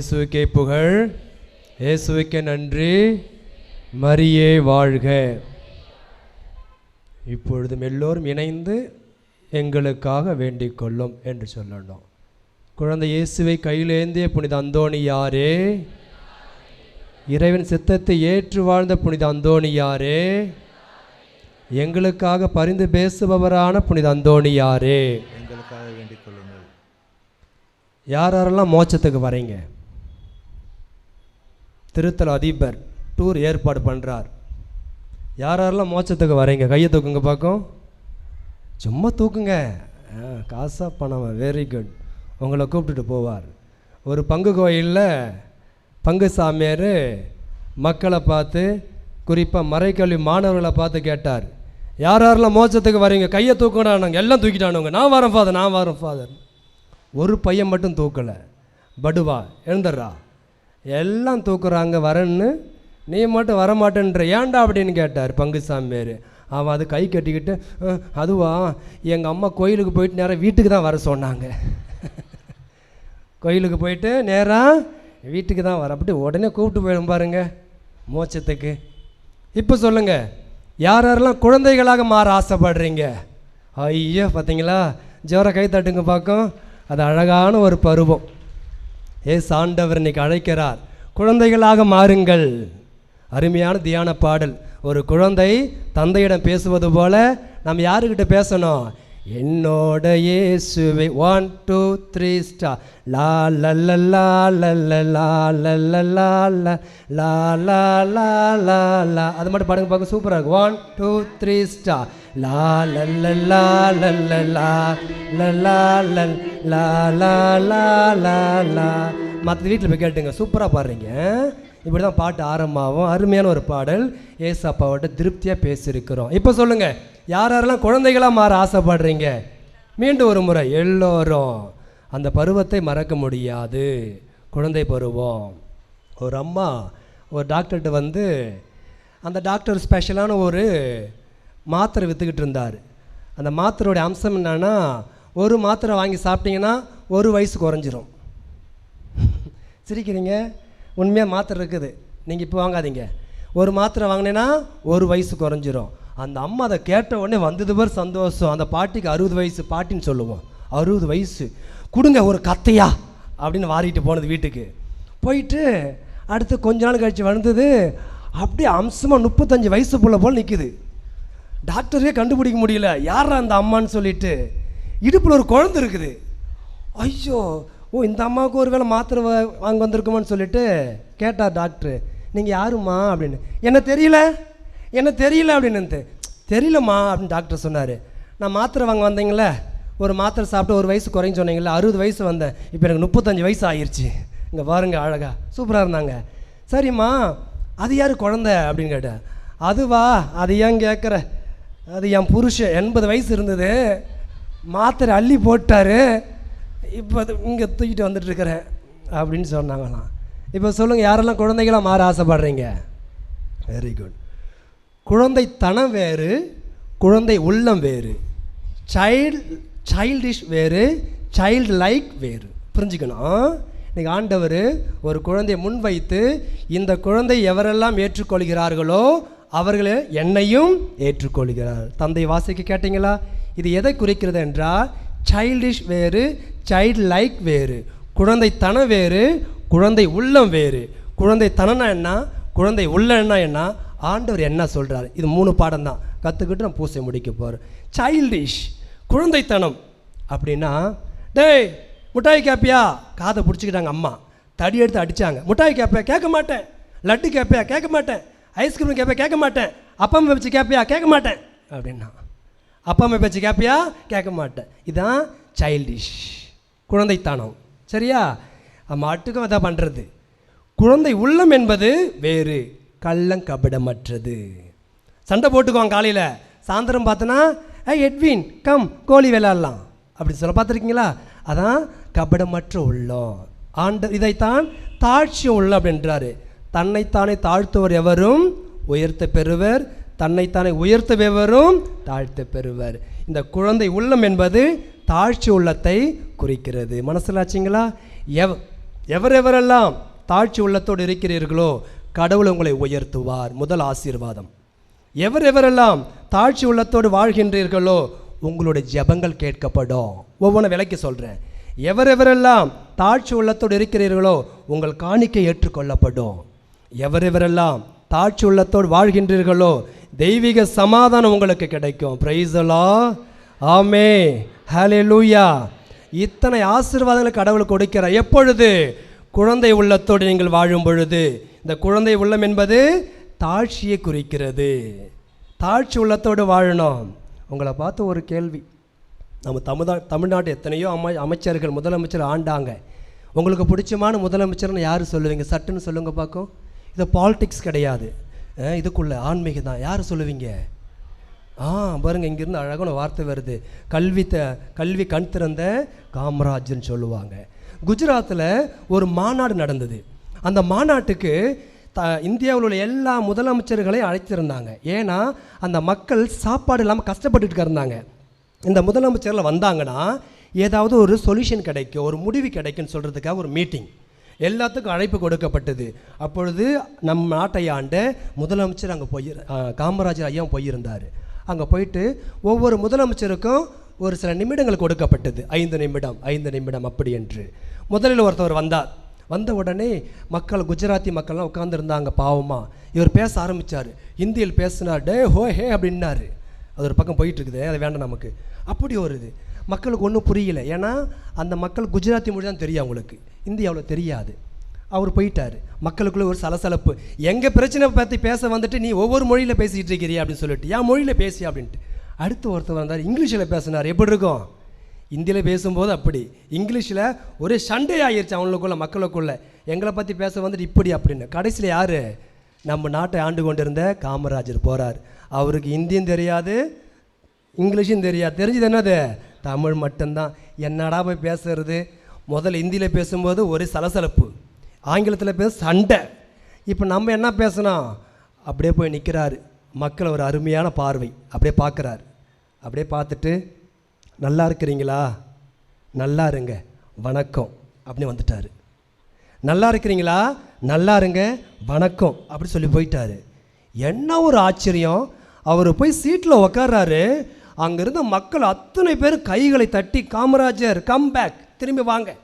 Lord இயேசுவுக்கே புகழ். இயேசுவுக்கே நன்றி. மரியே வாழ்க. இப்பொழுதும் எல்லோரும் இணைந்து எங்களுக்காக வேண்டிக் கொள்ளும் என்று சொல்லணும். குழந்தை இயேசுவை கையிலேந்திய புனித அந்தோணியாரே இறைவன் சித்தத்தை ஏற்று வாழ்ந்த புனித அந்தோணியாரே எங்களுக்காக பரிந்து பேசுபவரான புனித அந்தோணியாரே எங்களுக்காக வேண்டிக் கொள்ளுங்கள். யார் யாரெல்லாம் மோட்சத்துக்கு வரீங்க? திருத்தல அதிபர் டூர் ஏற்பாடு பண்ணுறார் யார் யாரெல்லாம் மோட்சத்துக்கு வரீங்க? கையை தூக்குங்க பார்க்கும் சும்மா தூக்குங்க. ஆ, காசா பணம் வெரி குட் உங்களை கூப்பிட்டுட்டு போவார். ஒரு பங்கு கோயிலில் பங்கு சாமியார் மக்களை பார்த்து குறிப்பாக மறைக்கல்வி மாணவர்களை பார்த்து கேட்டார். யார் யாரெல்லாம் மோட்சத்துக்கு வரீங்க? கையை தூக்கினானுங்க எல்லாம் தூக்கிட்டானுங்க. நான் வரேன் ஃபாதர் நான் வரேன் ஃபாதர் ஒரு பையன் மட்டும் தூக்கலை. படுவா எழுந்துடுறா. எல்லாம் தூக்குறாங்க வரேன்னு. நீ மட்டும் வரமாட்டேன்ற ஏன்டா அப்படின்னு கேட்டார் பங்குசாமியார் அவன் அது கை கட்டிக்கிட்டு அதுவா? எங்கள் அம்மா கோயிலுக்கு போயிட்டு நேராக வீட்டுக்கு தான் வர சொன்னாங்க. கோயிலுக்கு போயிட்டு நேராக வீட்டுக்கு தான் வர. அப்படி உடனே கூப்பிட்டு போயிடும் பாருங்க மோச்சத்துக்கு இப்போ சொல்லுங்க யார் யாரெல்லாம் குழந்தைகளாக மாற ஆசைப்படுறீங்க? ஐயோ பார்த்தீங்களா ஜோர கை தட்டுங்க பார்க்கும். அது அழகான ஒரு பருவம். ஏசு ஆண்டவர் இன்னைக்கு அழைக்கிறார். குழந்தைகளாக மாறுங்கள். அருமையான தியான பாடல். ஒரு குழந்தை தந்தையிடம் பேசுவது போல நம்ம யாருக்கிட்ட பேசணும்? என்னோட இயேசுவை ஒன் டூ த்ரீ ஸ்டார் லா லல்ல லா லல்ல லா லல்ல லா லா லா லா லா லா அது மட்டும் பாடுங்க பார்க்க சூப்பராக இருக்கும் ஒன் டூ த்ரீ ஸ்டார் லா லல்ல லா லல்ல லா லல்லா லா லா லா லா லா மற்ற வீட்டில் போய் கேட்டுங்க சூப்பராக பாடுறீங்க இப்படி தான் பாட்டு ஆரம்பமாகும் அருமையான ஒரு பாடல் ஏசப்பாவோட திருப்தியாக பேசியிருக்கிறோம் இப்போ சொல்லுங்கள் யார் யாரெல்லாம் குழந்தைகளாக மாற ஆசைப்படுறீங்க? மீண்டும் ஒரு முறை எல்லோரும். அந்த பருவத்தை மறக்க முடியாது. குழந்தை பருவம். ஒரு அம்மா ஒரு டாக்டர்கிட்ட வந்து அந்த டாக்டர் ஸ்பெஷலான ஒரு மாத்திரை விற்றுக்கிட்டு இருந்தார். அந்த மாத்திரையோட அம்சம் என்னென்னா ஒரு மாத்திரை வாங்கி சாப்பிட்டீங்கன்னா ஒரு வயசு குறைஞ்சிரும். சிரிக்கிறீங்க? உண்மையாக மாத்திரை இருக்குது. நீங்கள் இப்போ வாங்காதீங்க. ஒரு மாத்திரை வாங்கினேன்னா ஒரு வயசு குறைஞ்சிரும். அந்த அம்மா அதை கேட்ட உடனே வந்தது பேர் சந்தோஷம். அந்த பாட்டிக்கு அறுபது வயசு பாட்டின்னு சொல்லுவோம். அறுபது வயசு. கொடுங்க ஒரு கத்தையா? அப்படின்னு வாரிட்டு போனது வீட்டுக்கு. போயிட்டு அடுத்து கொஞ்ச நாள் கழிச்சு வந்தது அப்படியே அம்சமாக முப்பத்தஞ்சு வயசு புள்ள போல் நிற்குது டாக்டரே கண்டுபிடிக்க முடியல. யார் அந்த அம்மான்னு சொல்லிட்டு. இடுப்பில் ஒரு குழந்தை இருக்குது. ஐயோ ஓ இந்த அம்மாவுக்கு ஒரு வேளை மாத்திரை வாங்க வந்திருக்குமான்னு சொல்லிட்டு கேட்டார் டாக்டர். நீங்கள் யாரும்மா? அப்படின்னு. என்ன தெரியல. என்ன தெரியல அப்படின்னு தெரியலம்மா அப்படின்னு டாக்டர் சொன்னார். நான் மாத்திரை வாங்க வந்தீங்களே ஒரு மாத்திரை சாப்பிட்டு ஒரு வயசு குறைஞ்சு சொன்னீங்களே அறுபது வயசு வந்தேன் இப்போ எனக்கு முப்பத்தஞ்சு வயசு ஆயிடுச்சு இங்கே பாருங்க அழகா. சூப்பராக இருந்தாங்க. சரிம்மா அது யார் குழந்தை? அப்படின்னு கேட்டேன் அதுவா? அது ஏன் கேட்குற அது என் புருஷன். எண்பது வயசு இருந்தது. மாத்திரை அள்ளி போட்டார். இப்போ அது இங்கே தூக்கிட்டு வந்துட்டு இருக்கிறேன் அப்படின்னு சொன்னாங்களாம். இப்போ சொல்லுங்கள் யாரெல்லாம் குழந்தைகளாக மாற ஆசைப்படுறீங்க? வெரி குட் குழந்தைத்தனம் வேறு குழந்தை உள்ளம் வேறு. சைல்டு சைல்டிஷ் வேறு சைல்டு லைக் வேறு. புரிஞ்சுக்கணும்? இன்றைக்கி ஆண்டவர் ஒரு குழந்தையை முன்வைத்து இந்த குழந்தை எவரெல்லாம் ஏற்றுக்கொள்கிறார்களோ அவர்களே என்னையும் ஏற்றுக்கொள்கிறார். தந்தை வாசிக்க கேட்டீங்களா? இது எதை குறிக்கிறது என்றால் சைல்டிஷ் வேறு சைல்டு லைக் வேறு குழந்தைத்தனம் வேறு குழந்தை உள்ளம் வேறு. குழந்தைத்தனம்னா என்ன? குழந்தை உள்ளன்னா என்ன? ஆண்டவர் என்ன சொல்கிறார் இது மூணு பாடம் தான் கற்றுக்கிட்டு நான் பூசை முடிக்க போகிறேன் சைல்டிஷ் குழந்தைத்தனம். அப்படின்னா டேய் முட்டாய் கேப்பியா? காதை பிடிச்சிக்கிட்டாங்க அம்மா. தடி எடுத்து அடிச்சாங்க. முட்டாய் கேப்பியா? கேட்க மாட்டேன். லட்டு கேப்பியா? கேட்க மாட்டேன். ஐஸ்கிரீம் கேப்பியா? கேட்க மாட்டேன். அப்பா அம்மா வச்சு கேப்பியா? கேட்க மாட்டேன். அப்படின்னா அப்பா அம்மா பேச்சு கேப்பியா? கேட்க மாட்டேன். இதான் சைல்டிஷ் குழந்தைத்தனம். சரியா? மாட்டுக்கும் அதான் பண்ணுறது குழந்தை உள்ளம் என்பது வேறு. கள்ளம் கபடமற்றது சண்டை போட்டுக்குவாங்க காலையில். சாயந்தரம் பார்த்தோன்னா ஏ எட்வின் கம் கோழி விளையாடலாம். அப்படி சொல்ல பார்த்துருக்கீங்களா? அதான் கபடமற்ற உள்ளம். ஆண்டு இதைத்தான் தாழ்ச்சி உள்ளம் அப்படின்றாரு. தன்னைத்தானே தாழ்த்துவர் எவரும்? உயர்த்த பெறுவர். தன்னைத்தானே உயர்த்துபவரும்? தாழ்த்த பெறுவர். இந்த குழந்தை உள்ளம் என்பது தாழ்ச்சி உள்ளத்தை குறிக்கிறது. மனசில் ஆச்சுங்களா? எவ் எவரெவரெல்லாம் தாழ்ச்சி உள்ளத்தோடு இருக்கிறீர்களோ கடவுள் உங்களை உயர்த்துவார். முதல் ஆசீர்வாதம். எவரெவரெல்லாம் தாழ்ச்சி உள்ளத்தோடு வாழ்கின்றீர்களோ உங்களுடைய ஜெபங்கள் கேட்கப்படும். ஒவ்வொன்றும் விலைக்கு சொல்கிறேன் எவரெவரெல்லாம் தாழ்ச்சி உள்ளத்தோடு இருக்கிறீர்களோ உங்கள் காணிக்கை ஏற்றுக்கொள்ளப்படும். எவரெவரெல்லாம் தாழ்ச்சி உள்ளத்தோடு வாழ்கின்றீர்களோ தெய்வீக சமாதானம் உங்களுக்கு கிடைக்கும். பிரைஸலா ஆமே ஹalleluya இத்தனை ஆசீர்வாதங்களை கடவுள் கொடுக்கிறார். எப்பொழுது? குழந்தை உள்ளத்தோடு நீங்கள் வாழும் பொழுது இந்த குழந்தை உள்ளம் என்பது தாழ்ச்சியை குறிக்கிறது. தாழ்ச்சி உள்ளத்தோடு வாழணும். உங்களை பார்த்து ஒரு கேள்வி. நம்ம தமிழ்நா தமிழ்நாட்டு எத்தனையோ அமை அமைச்சர்கள் முதலமைச்சர் ஆண்டாங்க. உங்களுக்கு பிடிச்சமான முதலமைச்சர்னு யார் சொல்லுவீங்க? சட்டுன்னு சொல்லுங்கள் பார்க்கும் இது பாலிடிக்ஸ் கிடையாது. இதுக்குள்ளே இதுக்குள்ள ஆன்மீகம் தான். யார் சொல்லுவீங்க? ஆ பாருங்க இங்கேருந்து அழகான வார்த்தை வருது. கல்வி த கல்வி கண் திறந்த காமராஜர்னு சொல்லுவாங்க. குஜராத்தில் ஒரு மாநாடு நடந்தது. அந்த மாநாட்டுக்கு த இந்தியாவில் உள்ள எல்லா முதலமைச்சர்களையும் அழைத்திருந்தாங்க. ஏன்னா அந்த மக்கள் சாப்பாடு இல்லாமல் கஷ்டப்பட்டுட்டு இருந்தாங்க இந்த முதலமைச்சரில் வந்தாங்கன்னா ஏதாவது ஒரு சொல்யூஷன் கிடைக்கும் ஒரு முடிவு கிடைக்கும்னு சொல்கிறதுக்காக ஒரு மீட்டிங் எல்லாத்துக்கும் அழைப்பு கொடுக்கப்பட்டது. அப்பொழுது நம் நாட்டை ஆண்ட முதலமைச்சர் அங்கே போய் காமராஜர் ஐயா போயிருந்தார். அங்கே போயிட்டு ஒவ்வொரு முதலமைச்சருக்கும் ஒரு சில நிமிடங்கள் கொடுக்கப்பட்டது. ஐந்து நிமிடம் ஐந்து நிமிடம் அப்படி என்று. முதலில் ஒருத்தவர் வந்தார். வந்த உடனே மக்கள் குஜராத்தி மக்கள்லாம் உட்காந்துருந்தாங்க பாவமாக இவர் பேச ஆரம்பித்தார் ஹிந்தியில் பேசினார் டே ஹோ ஹே அப்படின்னாரு. அது ஒரு பக்கம் போயிட்டுருக்குது அது வேண்டாம் நமக்கு. அப்படி ஒரு இது. மக்களுக்கு ஒன்றும் புரியல. ஏன்னா அந்த மக்கள் குஜராத்தி மொழி தான் தெரியும் அவங்களுக்கு. ஹிந்தி அவ்வளோ தெரியாது. அவர் போயிட்டார். மக்களுக்குள்ளே ஒரு சலசலப்பு. எங்கள் பிரச்சனை பற்றி பேச வந்துட்டு நீ ஒவ்வொரு மொழியில் பேசிகிட்டு இருக்கிறியா? அப்படின்னு சொல்லிட்டு என் மொழியில் பேசி அப்படின்ட்டு. அடுத்து ஒருத்தர் வந்தார் இங்கிலீஷில் பேசினார். எப்படி இருக்கும்? இந்தியில் பேசும்போது அப்படி. இங்கிலீஷில் ஒரே சண்டை ஆயிருச்சு அவங்களுக்குள்ள மக்களுக்குள்ள. எங்களை பற்றி பேச வந்துட்டு இப்படி அப்படின்னு. கடைசியில் யார்? நம்ம நாட்டை ஆண்டு கொண்டிருந்த காமராஜர் போகிறார் அவருக்கு ஹிந்தியும் தெரியாது இங்கிலீஷும் தெரியாது. தெரிஞ்சது என்னது? தமிழ் மட்டும்தான். என்னடா போய் பேசுறது? முதல்ல ஹிந்தியில் பேசும்போது ஒரே சலசலப்பு. ஆங்கிலத்தில் பேச சண்டை. இப்போ நம்ம என்ன பேசணும் அப்படியே போய் நிற்கிறாரு மக்கள் ஒரு அருமையான பார்வை. அப்படியே பார்க்குறாரு. அப்படியே பார்த்துட்டு நல்லா இருக்கிறீங்களா? நல்லா இருங்க. வணக்கம். அப்படின்னு வந்துட்டார். நல்லா இருக்கிறீங்களா? நல்லா இருங்க. வணக்கம். அப்படி சொல்லி போயிட்டாரு. என்ன ஒரு ஆச்சரியம். அவர் போய் சீட்டில் உக்காடுறாரு அங்கேருந்த மக்கள் அத்தனை பேர் கைகளை தட்டி காமராஜர் கம் பேக் திரும்பி வாங்க.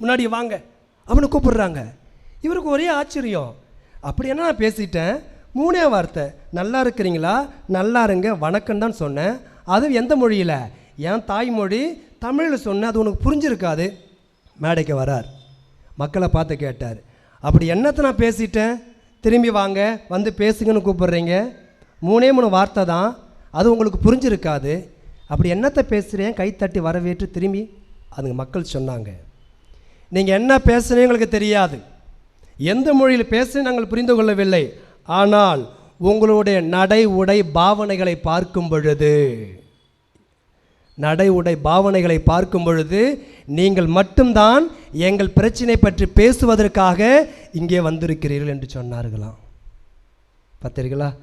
முன்னாடி வாங்க. அப்படின்னு கூப்பிடுறாங்க. இவருக்கு ஒரே ஆச்சரியம். அப்படி என்ன நான் பேசிட்டேன்? மூணே வார்த்தை. நல்லா இருக்கிறீங்களா? நல்லா இருங்க. வணக்கம் தான் சொன்னேன். அது எந்த மொழியில்? என் தாய்மொழி தமிழில் சொன்னேன் அது உனக்கு புரிஞ்சிருக்காது. மேடைக்கு வரார். மக்களை பார்த்து கேட்டார். அப்படி என்னத்தை நான் பேசிட்டேன்? திரும்பி வாங்க வந்து பேசுங்கன்னு கூப்பிட்றீங்க. மூணே மூணு வார்த்தை தான். அது உங்களுக்கு புரிஞ்சிருக்காது. அப்படி என்னத்தை பேசுகிறேன் கைத்தட்டி வரவேற்று திரும்பி அதுங்க மக்கள் சொன்னாங்க. நீங்கள் என்ன பேசுனே எங்களுக்கு தெரியாது. எந்த மொழியில் பேச நாங்கள் புரிந்து கொள்ளவில்லை. ஆனால் உங்களுடைய நடை உடை பாவனைகளை பார்க்கும் பொழுது நடை உடை பாவனைகளை பார்க்கும் பொழுது நீங்கள் மட்டும்தான் எங்கள் பிரச்சனை பற்றி பேசுவதற்காக இங்கே வந்திருக்கிறீர்கள் என்று சொன்னார்களாம். பார்த்தீர்களா?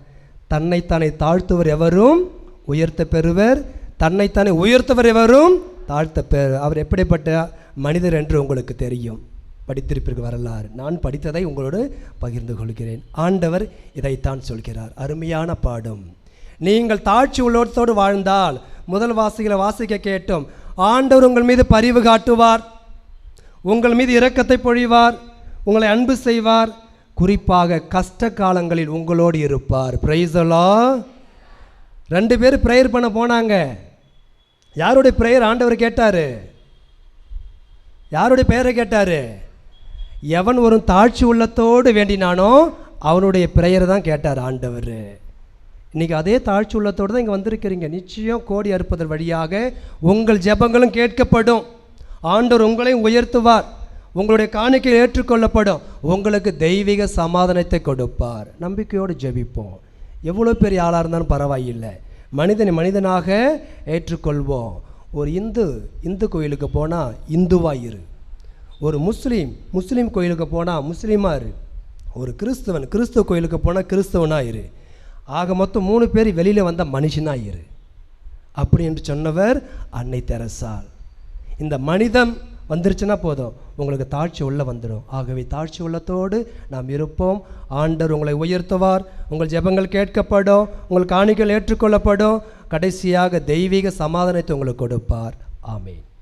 தன்னைத்தானே தாழ்த்துவர் எவரும்? உயர்த்த பெறுவர். தன்னைத்தானே உயர்த்தவர் எவரும்? தாழ்த்த பெறு அவர் எப்படிப்பட்ட மனிதர் என்று உங்களுக்கு தெரியும். படித்திருப்பீர்கள் வரலாறு. நான் படித்ததை உங்களோடு பகிர்ந்து கொள்கிறேன். ஆண்டவர் இதைத்தான் சொல்கிறார். அருமையான பாடும். நீங்கள் தாழ்ச்சி உள்ளோட்டத்தோடு வாழ்ந்தால் முதல் வாசிகளை வாசிக்க கேட்டும். ஆண்டவர் உங்கள் மீது பரிவு காட்டுவார். உங்கள் மீது இரக்கத்தை பொழிவார். உங்களை அன்பு செய்வார். குறிப்பாக கஷ்ட காலங்களில் உங்களோடு இருப்பார். பிரைசலா ரெண்டு பேர் ப்ரேயர் பண்ண போனாங்க. யாருடைய ப்ரேயர் ஆண்டவர் கேட்டார்? யாருடைய பெயரை கேட்டார்? எவன் ஒரு தாழ்ச்சி உள்ளத்தோடு வேண்டினானோ அவனுடைய பிரேயரை தான் கேட்டார் ஆண்டவர். இன்றைக்கி அதே தாழ்ச்சி உள்ளத்தோடு தான் இங்கே வந்திருக்கிறீங்க. நிச்சயம் கோடி அறுப்பதன் வழியாக உங்கள் ஜெபங்களும் கேட்கப்படும். ஆண்டவர் உங்களையும் உயர்த்துவார். உங்களுடைய காணிக்கை ஏற்றுக்கொள்ளப்படும். உங்களுக்கு தெய்வீக சமாதானத்தை கொடுப்பார். நம்பிக்கையோடு ஜெபிப்போம். எவ்வளோ பெரிய ஆளாக இருந்தாலும் பரவாயில்லை. மனிதனை மனிதனாக ஏற்றுக்கொள்வோம். ஒரு இந்து இந்து கோயிலுக்கு போனால் இந்துவாக இரு. ஒரு முஸ்லீம் முஸ்லீம் கோயிலுக்கு போனால் முஸ்லீமாக இரு. ஒரு கிறிஸ்தவன் கிறிஸ்துவ கோயிலுக்கு போனால் கிறிஸ்தவனாக இரு. ஆக மொத்தம் மூணு பேர் வெளியில் வந்த மனுஷனாக இரு. அப்படி என்று சொன்னவர் அன்னை தெரசால் இந்த மனிதம் வந்துருச்சுன்னா போதும். உங்களுக்கு தாழ்ச்சி உள்ள வந்துடும் ஆகவே தாழ்ச்சி உள்ளத்தோடு நாம் இருப்போம். ஆண்டர் உங்களை உயர்த்துவார். உங்கள் ஜெபங்கள் கேட்கப்படும். உங்கள் காணிகள் ஏற்றுக்கொள்ளப்படும். கடைசியாக தெய்வீக சமாதானத்தை உங்களுக்கு கொடுப்பார். ஆமென்.